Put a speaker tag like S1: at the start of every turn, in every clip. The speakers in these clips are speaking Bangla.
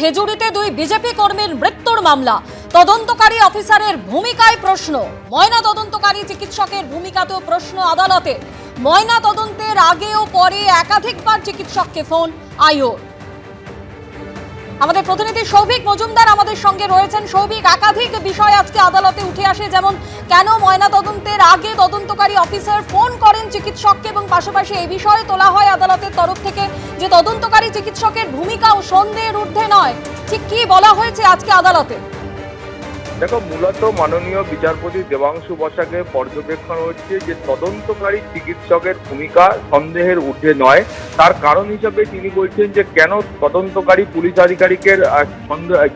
S1: খেজুরিতে দুই বিজেপি কর্মীর মৃত্যুর মামলা। তদন্তকারী অফিসারের ভূমিকায় প্রশ্ন। ময়না তদন্তকারী চিকিৎসকের ভূমিকাতেও প্রশ্ন আদালতে। ময়না তদন্তের আগে ও পরে একাধিকবার চিকিৎসককে ফোন আয়োর আমাদের প্রতিনিধি সৌভিক মজুমদার আমাদের সঙ্গে রয়েছেন। সৌভিক, একাধিক বিষয় আজকে আদালতে উঠে আসে, যেমন কেন ময়না তদন্তের আগে তদন্তকারী অফিসার ফোন করেন চিকিৎসককে এবং পাশাপাশি এই বিষয়ে তোলা হয় আদালতের তরফ থেকে যে তদন্তকারী চিকিৎসকের ভূমিকাও সন্দেহের ঊর্ধ্বে নয়। ঠিক কি বলা হয়েছে আজকে আদালতে?
S2: দেখো, মূলত মাননীয় বিচারপতি দেবাংশু বসাকে পর্যবেক্ষণ হচ্ছে যে তদন্তকারী চিকিৎসকের ভূমিকা সন্দেহের ঊর্ধ্বে নয়। তার কারণ হিসেবে তিনি বলছেন যে কেন তদন্তকারী পুলিশ আধিকারিকের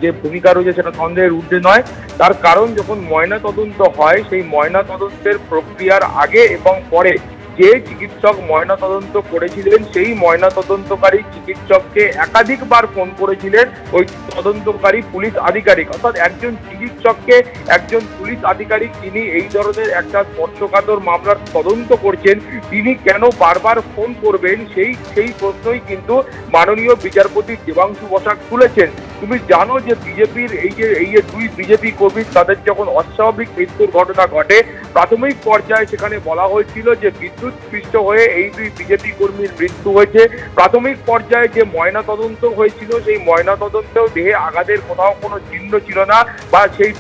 S2: যে ভূমিকা রয়েছে সেটা সন্দেহের ঊর্ধ্বে নয়। তার কারণ যখন ময়না তদন্ত হয়, সেই ময়না তদন্তের প্রক্রিয়ার আগে এবং পরে যে চিকিৎসক ময়না তদন্ত করেছিলেন, সেই ময়না তদন্তকারী চিকিৎসককে একাধিকবার ফোন করেছিলেন ওই তদন্তকারী পুলিশ আধিকারিক। অর্থাৎ একজন চিকিৎসককে একজন পুলিশ আধিকারিক তিনি এই ধরনের একটা স্পর্শকাতর মামলার তদন্ত করছেন। তিনি কেন বারবার ফোন করবেন সেই সেই প্রশ্নই কিন্তু মাননীয় বিচারপতি দেবাংশু বসাক তুলেছেন। তুমি জানো যে বিজেপির এই যে এই যে দুই বিজেপি কর্মী, তাদের যখন অস্বাভাবিক মৃত্যুর ঘটনা ঘটে, প্রাথমিক পর্যায়ে সেখানে বলা হয়েছিল যে বিদ্যুৎ পৃষ্ঠ হয়ে এই দুই বিজেপি কর্মীর মৃত্যু হয়েছে। প্রাথমিক পর্যায়ে যে ময়না তদন্ত হয়েছিল, সেই ময়না তদন্তেও দেহে আঘাতের কোথাও কোনো চিহ্ন ছিল না বা সেই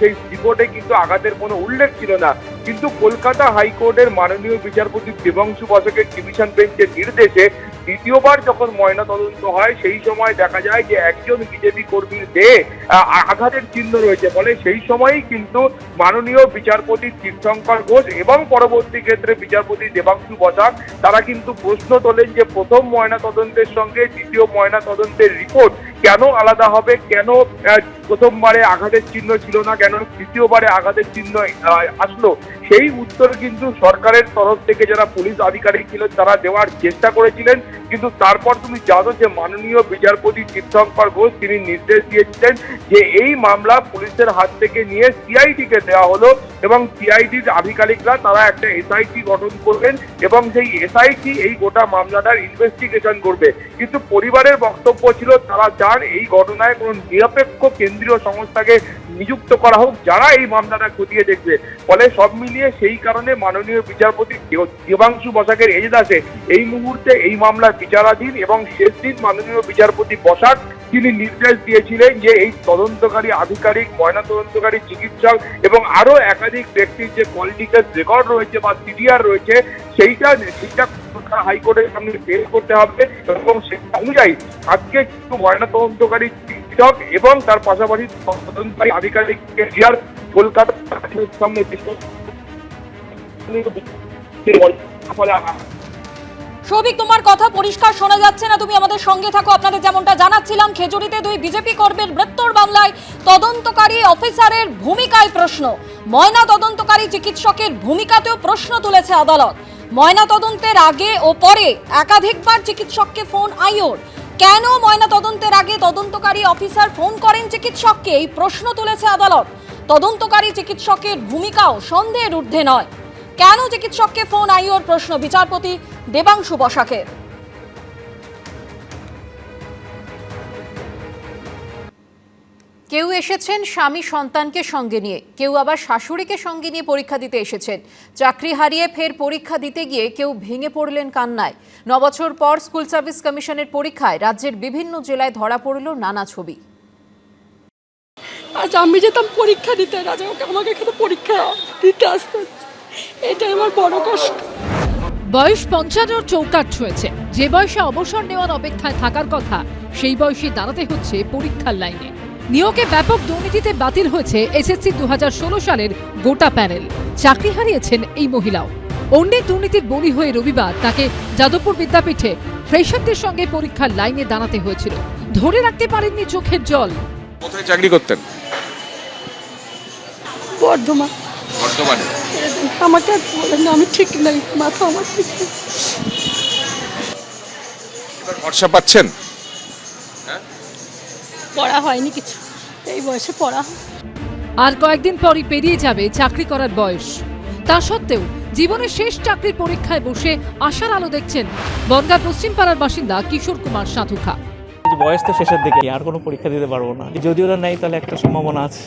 S2: সেই রিপোর্টে কিন্তু আঘাতের কোনো উল্লেখ ছিল না। কিন্তু কলকাতা হাইকোর্টের মাননীয় বিচারপতি দেবাংশু বসকের ডিভিশন বেঞ্চের নির্দেশে দ্বিতীয়বার যখন ময়না তদন্ত হয়, সেই সময় দেখা যায় যে একজন বিজেপি কর্মীর দেহে আঘাতের চিহ্ন রয়েছে। ফলে সেই সময়ই কিন্তু মাননীয় বিচারপতি তীর্থঙ্কর ঘোষ এবং পরবর্তী ক্ষেত্রে বিচারপতি দেবাংশু বসাক, তারা কিন্তু প্রশ্ন তোলেন যে প্রথম ময়না তদন্তের সঙ্গে দ্বিতীয় ময়না তদন্তের রিপোর্ট কেন আলাদা হবে? কেন প্রথমবারে আঘাতের চিহ্ন ছিল না? কেন তৃতীয়বারে আঘাতের চিহ্ন আসলো? সেই উত্তর কিন্তু সরকারের তরফ থেকে যারা পুলিশ আধিকারিক ছিল তারা দেওয়ার চেষ্টা করেছিলেন। কিন্তু তারপর তুমি জানো যে মাননীয় বিচারপতি তীর্থঙ্কর ঘোষ, তিনি নির্দেশ দিয়েছিলেন যে এই মামলা পুলিশের হাত থেকে নিয়ে সিআইডি কে দেওয়া হলো এবং সিআইডির আধিকারিকরা তারা একটা এসআইটি গঠন করবেন এবং সেই এসআইটি এই গোটা মামলাটার ইনভেস্টিগেশন করবে। কিন্তু পরিবারের বক্তব্য ছিল, তারা চান এই ঘটনায় কোনো নিরপেক্ষ কেন্দ্রীয় সংস্থাকে নিযুক্ত করা হোক, যারা এই মামলাটা খতিয়ে দেখবে। ফলে সব মিলিয়ে সেই কারণে মাননীয় বিচারপতি দেবাংশু বসাকের এজলাসে এই মুহূর্তে এই মামলা বিচারাধীন এবং শেষ দিন মাননীয় বিচারপতি বসাক তিনি নির্দেশ দিয়েছিলেন যে এই তদন্তকারী আধিকারিক, ময়না তদন্তকারী চিকিৎসক এবং আরও একাধিক ব্যক্তির যে পলিটিক্যাল রেকর্ড রয়েছে বা সিডিআর রয়েছে, সেইটা সেইটা হাইকোর্টের সামনে পেশ করতে হবে এবং সেটা অনুযায়ী আজকে কিন্তু ময়না তদন্তকারী চিকিৎসক এবং তার পাশাপাশি তদন্তকারী আধিকারিককে সিডিআর কলকাতা সামনে পেশ
S1: সৌভিক তোমার কথা পরিষ্কার শোনা যাচ্ছে না। তুমি আমাদের সঙ্গে থাকো। আপনাদের যেমনটা জানাচ্ছিলাম, খেজুরিতে দুই বিজেপি কর্মীর মৃত্যুর মামলায় তদন্তকারী অফিসারের ভূমিকায় প্রশ্ন। ময়না তদন্তকারী চিকিৎসকের ভূমিকাতেও প্রশ্ন তুলেছে আদালত। ময়না তদন্তের আগে ও পরে একাধিকবার চিকিৎসককে ফোন আইওর। কেন ময়না তদন্তের আগে তদন্তকারী অফিসার ফোন করেন চিকিৎসককে? এই প্রশ্ন তুলেছে আদালত। তদন্তকারী চিকিৎসকের ভূমিকাও সন্দেহের ঊর্ধ্বে নয়। কেন চিকিৎসককে ফোন আইওর প্রশ্ন? বিচারপতি দেবাংশু বসাকের।
S3: কেউ এসেছেন স্বামী সন্তানকে সঙ্গে নিয়ে, কেউ আবার শাশুড়িকে সঙ্গে নিয়ে পরীক্ষা দিতে এসেছেন। চাকরি হারিয়ে ফের পরীক্ষা দিতে গিয়ে কেউ ভেঙে পড়লেন কান্নায়। নবছর পর স্কুল সার্ভিস কমিশনের পরীক্ষায় রাজ্যের বিভিন্ন জেলায় ধরা পড়ল নানা ছবি।
S4: আজ আমি যেতাম পরীক্ষা দিতে, রাজা আমাকে পরীক্ষা দিতে আসতে। এটাই আমার বড় কষ্ট।
S5: বয়স পঞ্চান্নর চৌকাট ছুঁয়েছে। যে বয়সে অবসর নেওয়ার অপেক্ষায় থাকার কথা সেই বয়সে দাঁড়াতে হচ্ছে পরীক্ষার লাইনে। নিয়োগে ব্যাপক দুর্নীতিতে বাতিল হয়েছে এসএসসি দুহাজার ষোলো সালের গোটা প্যানেল। চাকরি হারিয়েছেন এই মহিলাও। অন্যের দুর্নীতির বলি হয়ে রবিবার তাকে যাদবপুর বিদ্যাপীঠে ফ্রেশারদের সঙ্গে পরীক্ষার লাইনে দাঁড়াতে হয়েছিল। ধরে রাখতে পারেননি চোখের জল।
S6: কোথায় চাকরি করতেন?
S4: বর্ধমান।
S6: বর্তমানে?
S4: আমাকে আর বলেন না, আমি ঠিক নেই মাথা আমার ঠিক নেই।
S6: এবার ভরসা পাচ্ছেন?
S4: পড়া হয়নি কিছু এই বয়সে পড়া
S5: আর কয়েকদিন পরই পেরিয়ে যাবে চাকরি করার বয়স। তা সত্ত্বেও জীবনের শেষ চাকরির পরীক্ষায় বসে আশার আলো দেখছেন বনগাঁ পশ্চিমপাড়ার বাসিন্দা কিশোর কুমার সাধুখা।
S7: বয়স তো শেষের দিকে আর কোনো পরীক্ষা দিতে পারব না। যদি ওরা নেয় তাহলে একটা সম্ভাবনা আছে।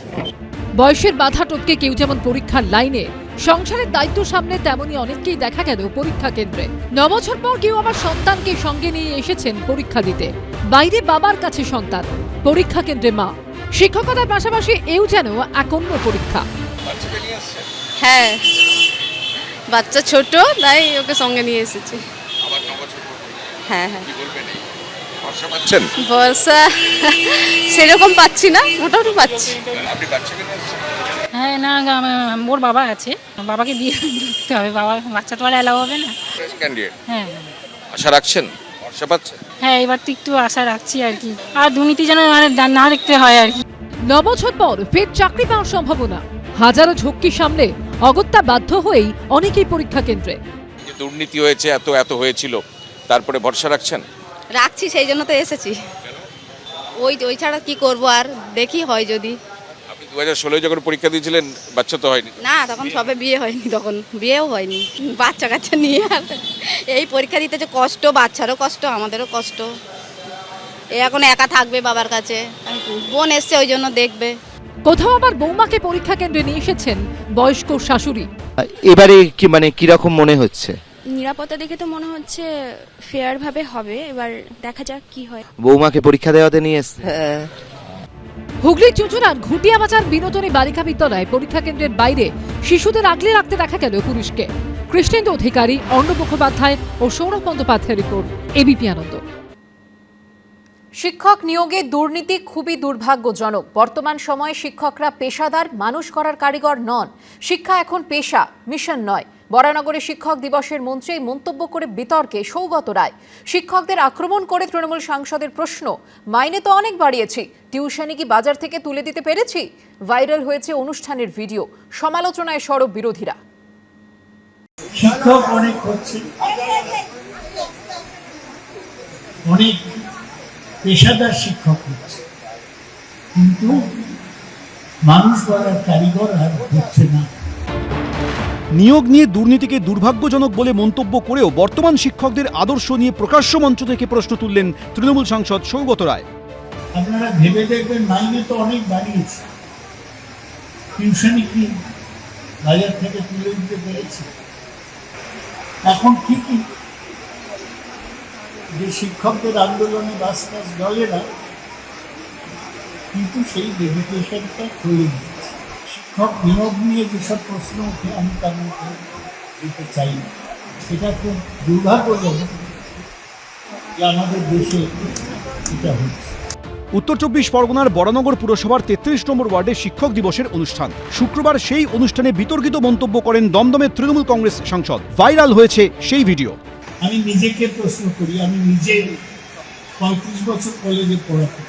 S5: বয়সের বাধা টপকে কেউ যেমন পরীক্ষার লাইনে সংসারের দায়িত্ব সামনে তেমনই অনেককেই দেখা গেল পরীক্ষা কেন্দ্রে। নবছর পর কেউ আবার সন্তানকে সঙ্গে নিয়ে এসেছেন পরীক্ষা দিতে। বাইরে বাবার কাছে সন্তান পরীক্ষা কেন্দ্রে মা। শিক্ষকতার পাশাপাশি এও যেন এক অন্য পরীক্ষা।
S4: হ্যাঁ। বাচ্চা ছোট তাই ওকে সঙ্গে নিয়ে এসেছি। হ্যাঁ হ্যাঁ।
S6: ভরসা পাচ্ছেন?
S4: বর্ষা সেরকম পাচ্ছি না মোটামুটি পাচ্ছি।
S6: আপনি বাচ্চাকে নিয়ে
S8: হ্যাঁ না ওর বাবা আছে। বাবাকে দিয়ে দিতে হবে বাবা বাচ্চা তো আর অ্যালাউ হবে না। হ্যাঁ।
S6: আশা রাখছেন? ভরসা পাচ্ছেন?
S8: হ্যাঁ এবার তো একটু আশা রাখছি আর কি। আর দুর্নীতি যেন মানে না দেখতে হয় আর কি।
S5: নবছর পর ফের চাকরি পাওয়ার সম্ভাবনা। হাজারো ঝক্কি সামলে অগত্যা বাধ্য হয়েই অনেকেই পরীক্ষা কেন্দ্রে।
S6: দুর্নীতি হয়েছে এত এত হয়েছিল তারপরে ভরসা রাখছেন?
S4: রাখছি সেই জন্য তো এসেছি। ওই ওই ছাড়া কি করব আর দেখি হয় যদি।
S6: আপনি দু হাজার ষোলোয় যখন পরীক্ষা দিয়েছিলেন বাচ্চা তো হয়নি।
S4: না তখন সবে বিয়ে হয়নি তখন বিয়েও হয়নি। বাচ্চা কাচ্চা নিয়ে আর এই পরীক্ষা দিতে যে কষ্ট বাচ্চারও কষ্ট আমাদেরও কষ্ট। এ এখন একা থাকবে বাবার কাছে বোন এসছে ওই জন্য দেখবে।
S5: কোথাও আবার বৌমাকে পরীক্ষা কেন্দ্রে নিয়ে এসেছেন বয়স্ক শাশুড়ি।
S9: এবারে কি মানে কীরকম মনে হচ্ছে?
S10: নিরাপত্তা দেখে তো মনে হচ্ছে ফেয়ার ভাবে হবে। এবার দেখা যাক কি হয়।
S9: বৌমাকে পরীক্ষা দেওয়াতে নিয়ে এসছে।
S5: হুগলির চুচুড়ার ঘুটিয়া বাজার বিনোদনী বালিকা বিদ্যালয় পরীক্ষা কেন্দ্রের বাইরে শিশুদের আগলে রাখতে দেখা গেল পুলিশকে কৃষ্ণেন্দু অধিকারী অর্ণব মুখোপাধ্যায় ও সৌরভ বন্দ্যোপাধ্যায়ের রিপোর্ট এবিপি আনন্দ।
S3: শিক্ষক নিয়োগে দুর্নীতি খুবই দুর্ভাগ্যজনক। বর্তমান সময়ে শিক্ষকরা পেশাদার মানুষ করার কারিগর নন। শিক্ষা এখন পেশা মিশন নয়। বরানগরে শিক্ষক দিবসের মঞ্চে মন্তব্য করে বিতর্কে সৌগত রায়। শিক্ষকদের আক্রমণ করে তৃণমূল সাংসদের প্রশ্ন, মাইনে তো অনেক বাড়িয়েছি, টিউশনি কি বাজার থেকে তুলে দিতে পেরেছি? ভাইরাল হয়েছে অনুষ্ঠানের ভিডিও, সমালোচনায় সরব বিরোধীরা।
S11: শিক্ষক অনেক মানুষ গড়ার কারিগর আর হচ্ছে না।
S12: নিয়োগ নিয়ে দুর্নীতিকে দুর্ভাগ্যজনক বলে মন্তব্য করেও বর্তমান শিক্ষকদের আদর্শ নিয়ে প্রকাশ্য মঞ্চ থেকে প্রশ্ন তুললেন তৃণমূল সাংসদ সৌগত রায়।
S11: আপনারা ভেবে দেখবেন মাইনে তো অনেক বাড়িয়েছে টিউশনি কি বাজার থেকে তুলে দিতে পেরেছে? এখন যে শিক্ষকদের আন্দোলনে বাস ডলে না, কিন্তু সেই ডেডিকেশনটা চলে গিয়েছে শিক্ষক নিয়োগ নিয়ে যেসব প্রশ্ন ওঠে আমি তার মধ্যে যেতে চাই না এটা খুব দুর্ভাগ্যজনক যে আমাদের দেশে এটা হচ্ছে।
S12: উত্তর চব্বিশ পরগনার বরানগর পুরসভার তেত্রিশ নম্বর ওয়ার্ডে শিক্ষক দিবসের অনুষ্ঠান। শুক্রবার সেই অনুষ্ঠানে বিতর্কিত মন্তব্য করেন দমদমের তৃণমূল কংগ্রেস সাংসদ। ভাইরাল হয়েছে সেই ভিডিও।
S11: আমি নিজেকে প্রশ্ন করি আমি নিজে পঁয়ত্রিশ বছর কলেজে পড়াতে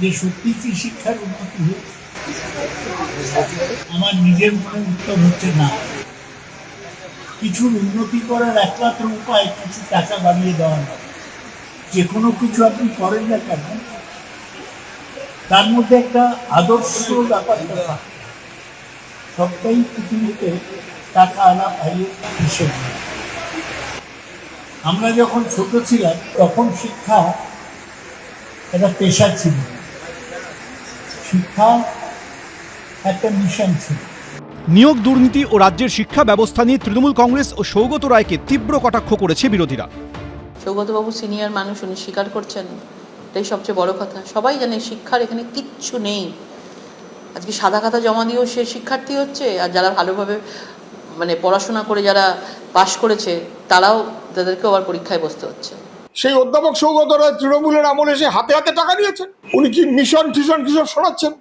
S11: যে সত্যি কি শিক্ষার উন্নতি হয়েছে? আমার নিজের মনে উত্তর হচ্ছে না। কিছুর উন্নতি করার একমাত্র উপায় কিছু টাকা বাড়িয়ে দেওয়া নয়। যে কোনো কিছু আপনি করেন না কেন, তার মধ্যে একটা আদর্শ ব্যাপার সবটাই পৃথিবীতে টাকা আনা পাইয়ে হিসেব আমরা যখন ছোট ছিলাম, তখন শিক্ষা একটা পেশা ছিল। শিক্ষা একটা মিশন ছিল।
S12: নিয়োগ দুর্নীতি ও রাজ্যের শিক্ষা ব্যবস্থা নিয়ে তৃণমূল কংগ্রেস ও সৌগত রায়কে তীব্র কটাক্ষ করেছে বিরোধীরা।
S13: সৌগতবাবু সিনিয়র মানুষ উনি স্বীকার করছেন এটাই সবচেয়ে বড় কথা। সবাই জানে শিক্ষার এখানে কিচ্ছু নেই। আজকে সাদা খাতা জমা দিয়েও সে শিক্ষার্থী হচ্ছে আর যারা ভালোভাবে মানে পড়াশোনা করে যারা পাশ করেছে তারাও তাদেরকেও আবার পরীক্ষায় বসতে হচ্ছে।
S14: সেই অধ্যাপক সৌগত রায় তৃণমূলের আমলে এসে হাতে হাতে টাকা নিয়েছেন। উনি কি মিশন টিশন কিসব শোনাচ্ছেন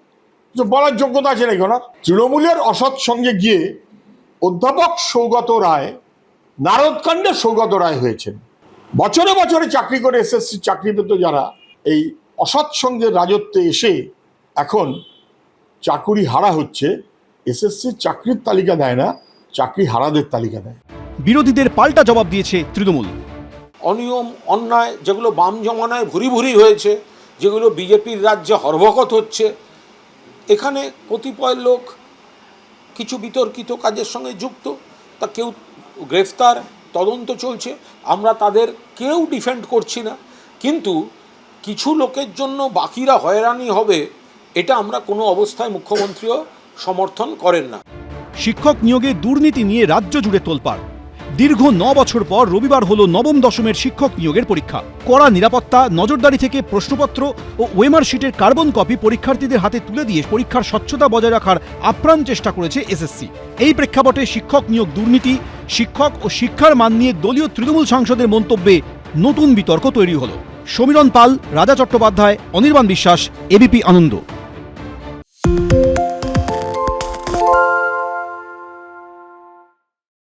S14: যে বলার যোগ্যতা আছে নাকি ওনার? তৃণমূলের অসৎ সঙ্গে গিয়ে অধ্যাপক সৌগত রায় নারদকাণ্ডে সৌগত রায় হয়েছেন। বছরে বছরে চাকরি করে এসএসসি চাকরি পেত যারা এই অসৎ সঙ্গে রাজত্বে এসে এখন চাকুরি হারা হচ্ছে এসএসসি চাকরির তালিকা দেয় না চাকরি হারাদের তালিকা দেয়।
S12: বিরোধীদের পাল্টা জবাব দিয়েছে তৃণমূল।
S14: অনিয়ম অন্যায় যেগুলো বাম জমানায় ভুরি ভুরি হয়েছে যেগুলো বিজেপির রাজ্যে হরভকত হচ্ছে এখানে কতিপয় লোক কিছু বিতর্কিত কাজের সঙ্গে যুক্ত, তা কেউ গ্রেফতার, তদন্ত চলছে, আমরা তাদের কেউ ডিফেন্ড করছি না। কিন্তু
S15: কিছু লোকের জন্য বাকিরা হয়রানি হবে, এটা আমরা কোনো অবস্থায় মুখ্যমন্ত্রীও সমর্থন করেন না।
S12: শিক্ষক নিয়োগে দুর্নীতি নিয়ে রাজ্য জুড়ে তোলপাড়। দীর্ঘ ন বছর পর রবিবার হলো নবম দশমের শিক্ষক নিয়োগের পরীক্ষা। কড়া নিরাপত্তা, নজরদারি থেকে প্রশ্নপত্র ও ওয়েমার শিটের কার্বন কপি পরীক্ষার্থীদের হাতে তুলে দিয়ে পরীক্ষার স্বচ্ছতা বজায় রাখার আপ্রাণ চেষ্টা করেছে এসএসসি। এই প্রেক্ষাপটে শিক্ষক নিয়োগ দুর্নীতি, শিক্ষক ও শিক্ষার মান নিয়ে দলীয় তৃণমূল সাংসদের মন্তব্যে নতুন বিতর্ক তৈরি হলো। সমীরণ পাল, রাজা চট্টোপাধ্যায়, অনির্বাণ বিশ্বাস, এবিপি আনন্দ।